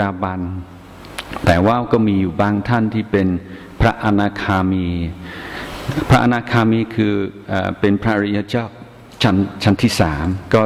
ดาบัน แต่ว่าก็มีอยู่บางท่านที่เป็นพระอนาคามี พระอนาคามีคือเอเป็นพระอริยเจ้าชั้นชั้นที่สามก็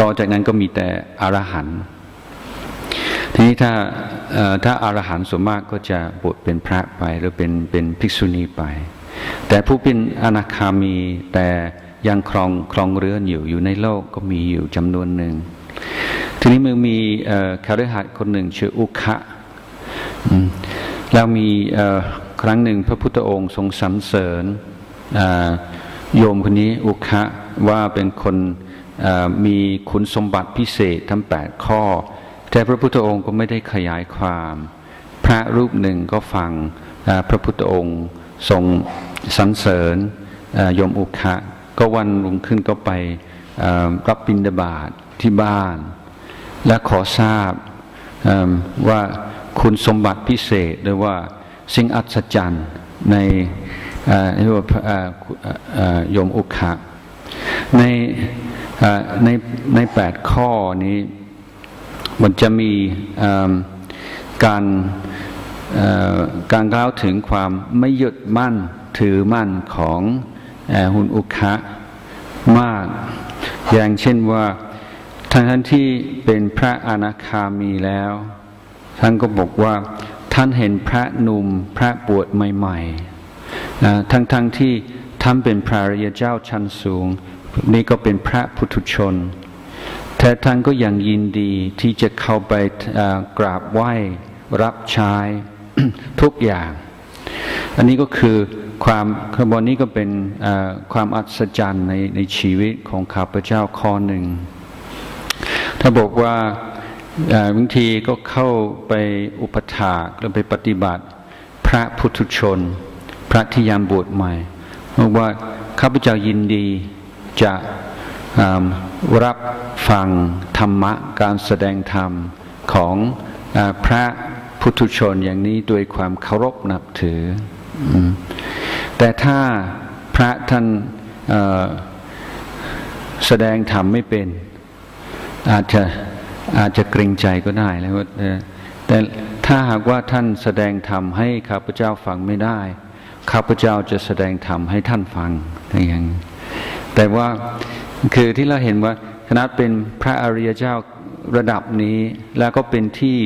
ต่อจากนั้นก็มีแต่อรหันต์ทีนี้ถ้าถ้าอารหันต์ส่วนมากก็จะบวชเป็นพระไปหรือเป็นเป็นภิกษุณีไป แต่ผู้เป็นอนาคามีแต่ยังครองครองเรือนอยู่อยู่ในโลกก็มีอยู่จำนวนหนึ่ง ทีนี้มันมีคาฤหัสคนหนึ่งชื่ออุคะแล้วมีครั้งหนึ่งพระพุทธองค์ทรงสรรเสริญโยมคนนี้อุคะว่าเป็นคนมีคุณสมบัติพิเศษทั้ง8ข้อ แต่พระพุทธองค์ก็ไม่ได้ขยายความ พระรูปหนึ่งก็ฟังพระพุทธองค์ทรงสรรเสริญโยมอุคะก็วันรุ่งขึ้นก็ไปรับบิณฑบาตทที่บ้าน และขอทราบว่าคุณสมบัติพิเศษหรือว่าสิ่งอัศจรรย์ในเรียกว่าโยมอุคะในในในแปดข้อนี้มันจะมีการการกล่าวถึงความไม่หยึดมั่นถือมั่นของเอ่อหุนอุคะมาก อย่างเช่นว่า ท่านท่านที่เป็นพระอนาคามีแล้ว ท่านก็บอกว่าท่านเห็นพระหนุ่มพระบวชใหม่ๆนะทั้งๆทที่ท่านเป็นพระริยเจ้าชั้นสูง นี่ก็เป็นพระพุทุชน แต่ท่านก็ยังยินดีที่จะเข้าไปกราบไหว้รับใช้ทุกอย่าง อันนี้ก็คือความขบวนนี้ก็เป็นความอัศจรรย์ในในชีวิตของข้าพเจ้าข้อหนึ่ง ถ้าบอกว่าบางทีก็เข้าไปอุปถากหรือไปปฏิบัติ พระพุทุชน พระที่ยามบวชใหม่บอกว่าข้าพเจ้ายินดีจะรับฟังธรรมะการแสดงธรรมของอพระพุทุชนอย่างนี้ด้วยความเคารพนับถือ แต่ถ้าพระท่านแสดงธรรมไม่เป็น อาจจะอาจจะเกรงใจก็ได้แล้วว่าแต่ถ้าหากว่าท่านแสดงธรรมให้ข้าพเจ้าฟังไม่ได้ ข้าพเจ้าจะแสดงธรรมให้ท่านฟังอย่างแต่ว่าคือที่เราเห็นว่าคณะเป็นพระอริยเจ้าระดับนี้ แล้วก็เป็นที่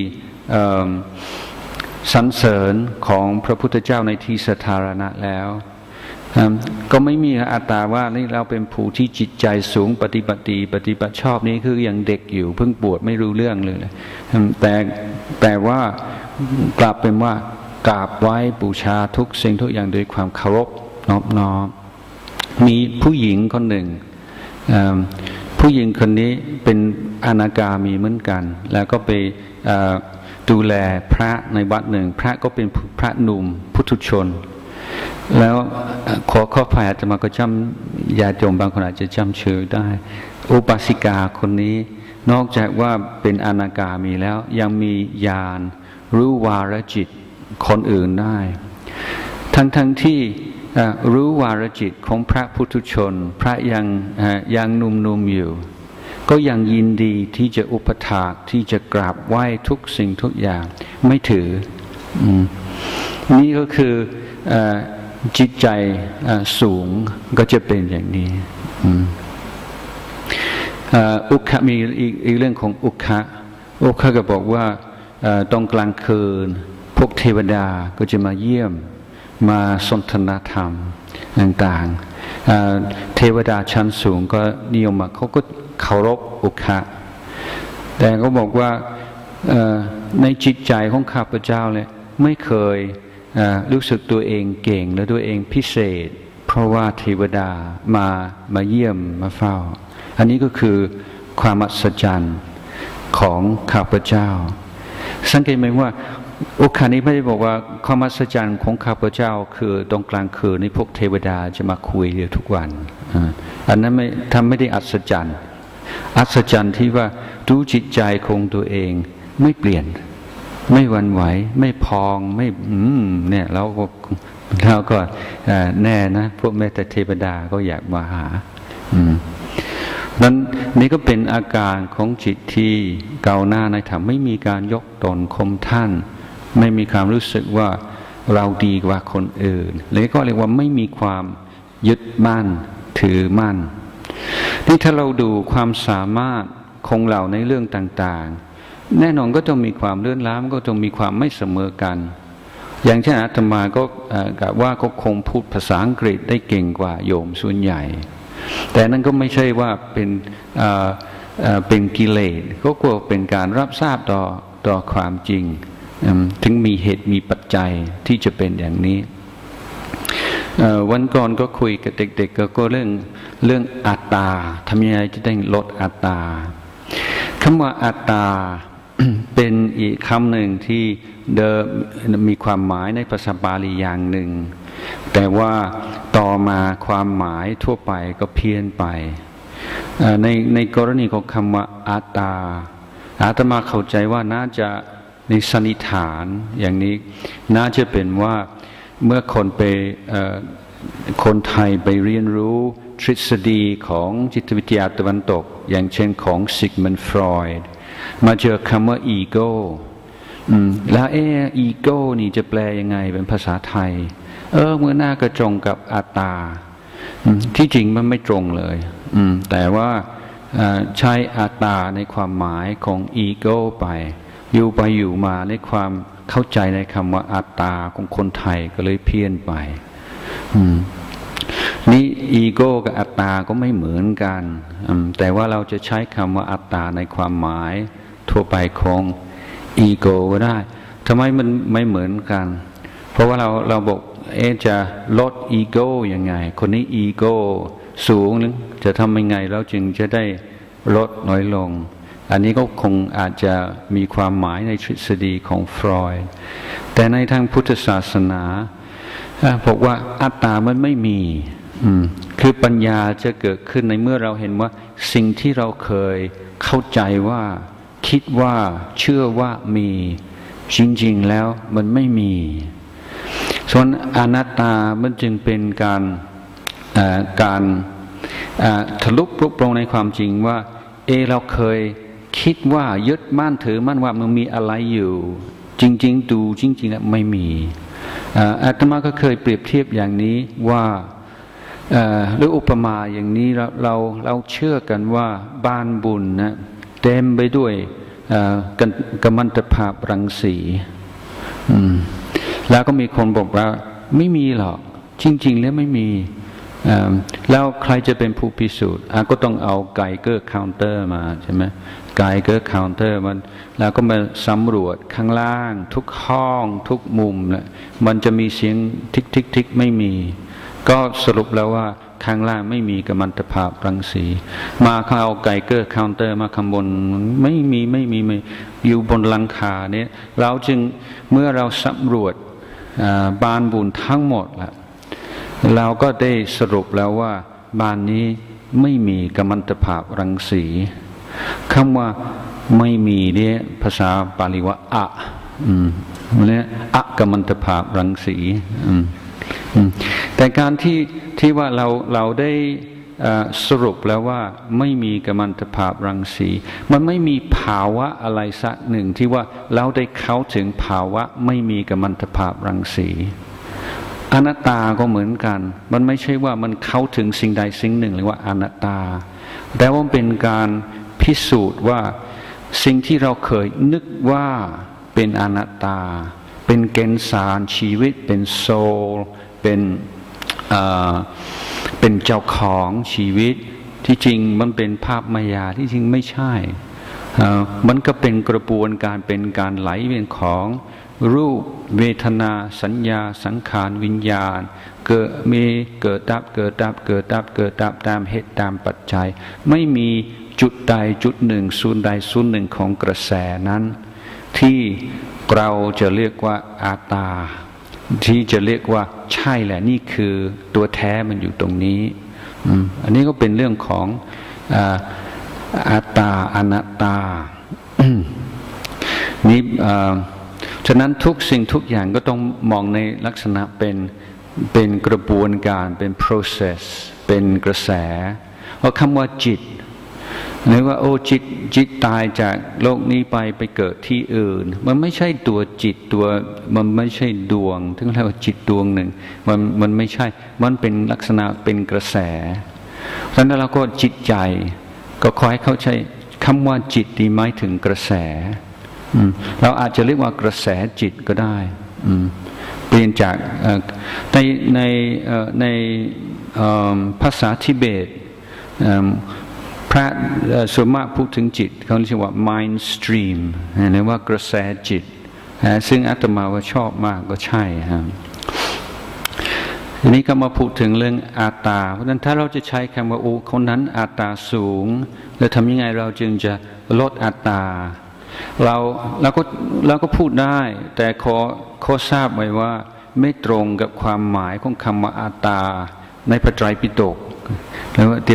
สรรเสริญของพระพุทธเจ้าในที่สาธารณะแล้ว ก็ไม่มีอัตตราว่านี่เราเป็นผู้ที่จิตใจสูงปฏิบัติปฏิบัติชอบนี้คือยังเด็กอยู่เพิ่งบวชไม่รู้เรื่องเลยแต่แต่ว่ากลับเป็นว่ากราบไหว้บูชาทุกสิ่งทุกอย่างด้วยความเคารพนอบน้อมมีผู้หญิงคนหนึ่ง ผู้หญิงคนนี้เป็นอนาคามีเหมือนกัน แล้วก็ไปดูแลพระในวัดหนึ่ง พระก็เป็นพระหนุ่มพุทุชน แล้วขอข้อภัยอาจจะมาก็จำญาติโยมบางคนอาจจะจำชื่อได้ อุปาสิกาคนนี้นอกจากว่าเป็นอนาคามีแล้ว ยังมีญาณรู้วารจิตคนอื่นได้ ทั้งทั้งที่รู้วารจิตของพระพุทธชน พระยังยังนุ่มๆอยู่ ก็ยังยินดีที่จะอุปถากที่จะกราบไหว้ทุกสิ่งทุกอย่าง ไม่ถืออนี่ก็คืออ จิตใจสูงก็จะเป็นอย่างนี้อุคะมีอีกเรื่องของอุคะอุคะก็บอกว่าเอ่อตรงกลางคืน พวกเทวดาก็จะมาเยี่ยมมาสนทนาธรรมต่างๆ เทวดาชั้นสูงก็นิยมมาเขาก็เคารพอุคะแต่ก็บอกว่าในจิตใจของข้าพเจ้าเลยไม่เคย รู้สึกตัวเองเก่งและตัวเองพิเศษ เพราะว่าเทวดามามาเยี่ยมมาเฝ้า อันนี้ก็คือความอัศจรรย์ของข้าพเจ้า สังเกตไหมว่าโอกาสนี้ไม่ได้บอกว่าความอัศจรรย์ของข้าพเจ้า คือตรงกลางคืนนี้พวกเทวดาจะมาคุยเดียวทุกวันอันนั้นไม่ทำไม่ได้อัศจรรย์อัศจรรย์ที่ว่ารู้จิตใจของตัวเองไม่เปลี่ยน ไม่วันไหว ไม่พองไม่อืมเนี่ยเราก็เราก็แน่นะ พวกแม่แต่เทวดาก็อยากมาหา อืมนั้นนี่ก็เป็นอาการของจิตที่เกาหน้าในธรรมไม่มีการยกตนคมท่าน ไม่มีความรู้สึกว่าเราดีกว่าคนอื่นหรือก็เรียกว่าไม่มีความยึดมั่นถือมั่นนี่ถ้าเราดูความสามารถของเราในเรื่องต่างๆ แน่นอนก็ต้องมีความเลื่อนล้ำก็ต้องมีความไม่เสมอกัน อย่างเช่นอาตมาก็กะว่าก็คงพูดภาษาอังกฤษได้เก่งกว่าโยมส่วนใหญ่ แต่นั่นก็ไม่ใช่ว่าเป็นเป็นกิเลสก็กลัวเป็นการรับทราบต่อต่อความจริง ถึงมีเหตุมีปัจจัยที่จะเป็นอย่างนี้ วันก่อนก็คุยกับเด็กๆก็ก็เรื่องเรื่องอัตตาทำยังไงจะได้ลดอัตตาคำว่าอัตตา เป็นอีกคำหนึ่งที่เดิมมีความหมายในภาษาบาลีอย่างหนึ่ง แต่ว่าต่อมาความหมายทั่วไปก็เพี้ยนไป ในในกรณีของคำว่าอัตา อาตมาเข้าใจว่าน่าจะในสันนิฐานอย่างนี้น่าจะเป็นว่าเมื่อคนไปคนไทยไปเรียนรู้ทฤษฎีของจิตวิทยาตะวันตก อย่างเช่นของซิกมันฟรอยด์ มาเจอคำว่าอีโก้แล้วเอออีโก้นี่จะแปลยังไงเป็นภาษาไทย เออเมื่อหน้าก็ตรงกับอัตตาที่จริงมันไม่ตรงเลยแต่ว่าใช้อัตตาในความหมายของอีโก้ไป อยู่ไปอยู่มาในความเข้าใจในคำว่าอัตตาของคนไทยก็เลยเพี้ยนไปอืม นี่อีโก้กับอัตตาก็ไม่เหมือนกัน แต่ว่าเราจะใช้คำว่าอัตตาในความหมายทั่วไปของอีโก้ก็ได้ทำไมมันไม่เหมือนกัน เพราะว่าเราเราบอกเอจะลดอีโก้ยังไง คนนี้อีโก้สูงหรือจะทำยังไงแล้วจึงจะได้ลดน้อยลง อันนี้ก็คงอาจจะมีความหมายในทฤษฎีของฟรอยด์แต่ในทางพุทธศาสนาบอกว่าอัตตามันไม่มี อืมคือปัญญาจะเกิดขึ้นในเมื่อเราเห็นว่า สิ่งที่เราเคยเข้าใจว่า คิดว่าเชื่อว่ามี จริง ๆ แล้วมันไม่มี ส่วนอนัตตามันจึงเป็นการการทะลุปลุกปลงในความจริงว่า เอเราเคยคิดว่ายึดมั่นถือมั่นว่ามันมีอะไรอยู่ จริง ๆ ดูจริงๆแล้วไม่มีอาตมาก็เคยเปรียบเทียบอย่างนี้ว่า หรืออุปมาอย่างนี้เราเราเราเชื่อกันว่าบ้านบุญนะเต็มไปด้วยกัมกัมมันตภาพรังสีแล้วก็มีคนบอกว่าไม่มีหรอก จริง ๆ แล้วไม่มีแล้วใครจะเป็นผู้พิสูจน์ก็ต้องเอาไกเกอร์คาวเตอร์มาใช่ไหมไกเกอร์คาวเตอร์มันแล้วก็มาสำรวจข้างล่าง ทุกห้อง ทุกมุมนะมันจะมีเสียงทิกทิกทิกไม่มี ก็สรุปแล้วว่าข้างล่างไม่มีกัมมันตภาพรังสี มาเขาเอาไกเกอร์คาวเตอร์มาข้างบนไม่มีไม่มีไม่อยู่บนหลังคาเนี่ยเราจึงเมื่อเราสำรวจบ้านบุญทั้งหมดล้วเราก็ได้สรุปแล้วว่าบ้านนี้ไม่มีกัมมันตภาพรังสีคำว่าไม่มีเนี่ยภาษาปาลีว่าอะอืมเนี่ยอะกัมมันตภาพรังสี อืม แต่การที่ที่ว่าเราเราได้สรุปแล้วว่าไม่มีกัมมันตภาพรังสี มันไม่มีภาวะอะไรสักหนึ่งที่ว่าเราได้เข้าถึงภาวะไม่มีกัมมันตภาพรังสีอนัตตาก็เหมือนกัน มันไม่ใช่ว่ามันเข้าถึงสิ่งใดสิ่งหนึ่งหรือว่าอนัตตา แต่ว่าเป็นการพิสูจน์ว่าสิ่งที่เราเคยนึกว่าเป็นอนัตตา เป็นเกณฑ์สารชีวิตเป็นโซล เป็นเป็นเจ้าของชีวิตที่จริงมันเป็นภาพมายาที่จริงไม่ใช่ มันก็เป็นกระบวนการเป็นการไหลเวียนของรูปเวทนาสัญญาสังขารวิญญาณ เกิดมีเกิดดับเกิดดับเกิดดับเกิดดับตามเหตุตามปัจจัย ไม่มีจุดใดจุดหนึ่งศูนย์ใดศูนย์หนึ่งของกระแสนั้น ที่เราจะเรียกว่าอาตา ที่จะเรียกว่าใช่แหละนี่คือตัวแท้มันอยู่ตรงนี้อันนี้ก็เป็นเรื่องของอาตตาอนัตตานี่ฉะนั้นทุกสิ่งทุกอย่างก็ต้องมองในลักษณะเป็นเป็นกระบวนการเป็น process เป็นกระแสเพราะคำว่าจิต หรือว่าโอ้จิตจิตตายจากโลกนี้ไปไปเกิดที่อื่น มันไม่ใช่ตัวจิตตัวมันไม่ใช่ดวงถึงเรียกว่าจิตดวงหนึ่งมันมันไม่ใช่มันเป็นลักษณะเป็นกระแสเพราะฉะนั้นเราก็จิตใจ ก็ขอให้เข้าใจคำว่าจิตดีไหมถึงกระแสเราอาจจะเรียกว่ากระแสจิตก็ได้อืเปลี่ยนจากในในในภาษาทิเบต ระส่วนมากพูดถึงจิตเขาเรียกว่า mind stream หรือว่ากระแสจิต ซึ่งอาตมาว่าชอบมากก็ใช่ครับทีนี้ก็มาพูดถึงเรื่องอาตา เพราะฉะนั้นถ้าเราจะใช้คำว่าโอ้คนนั้นอาตาสูง แล้วทำยังไงเราจึงจะลดอัตา เราเราก็เราก็พูดได้ แต่ขอขอทราบไว้ว่าไม่ตรงกับความหมายของคำว่าอาตา ในพระไตรปิฎกแล้วเดียว